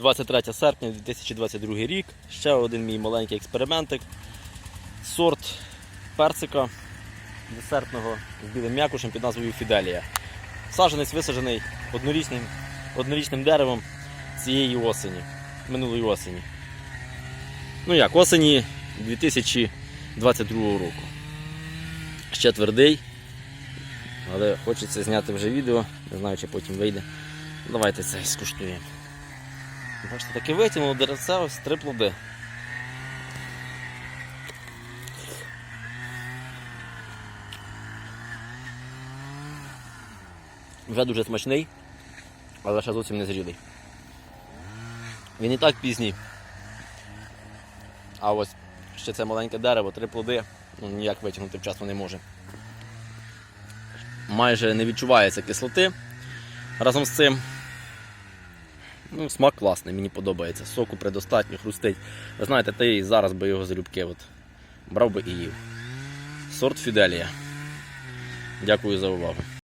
23 серпня 2022 рік. Ще один мій маленький експериментик. Сорт персика десертного з білим м'якушем під назвою Фіделія. Саджанець висаджений однорічним, однорічним деревом цієї осені, минулої осені. Ну як, осені 2022 року. Ще твердий, але хочеться зняти вже відео, не знаю, чи потім вийде. Давайте це скуштуємо. Бачите, таке витягнуло деревце, ось три плоди. Вже дуже смачний, але ще зовсім не зрілий. Він і так пізній. А ось ще це маленьке дерево, три плоди, ну ніяк витягнути вчасно не може. Майже не відчувається кислоти. Разом з цим ну, смак класний, мені подобається. Соку предостатньо, хрустить. Ви знаєте, та і зараз би його залюбки от, брав би і їв. Сорт Фіделія. Дякую за увагу.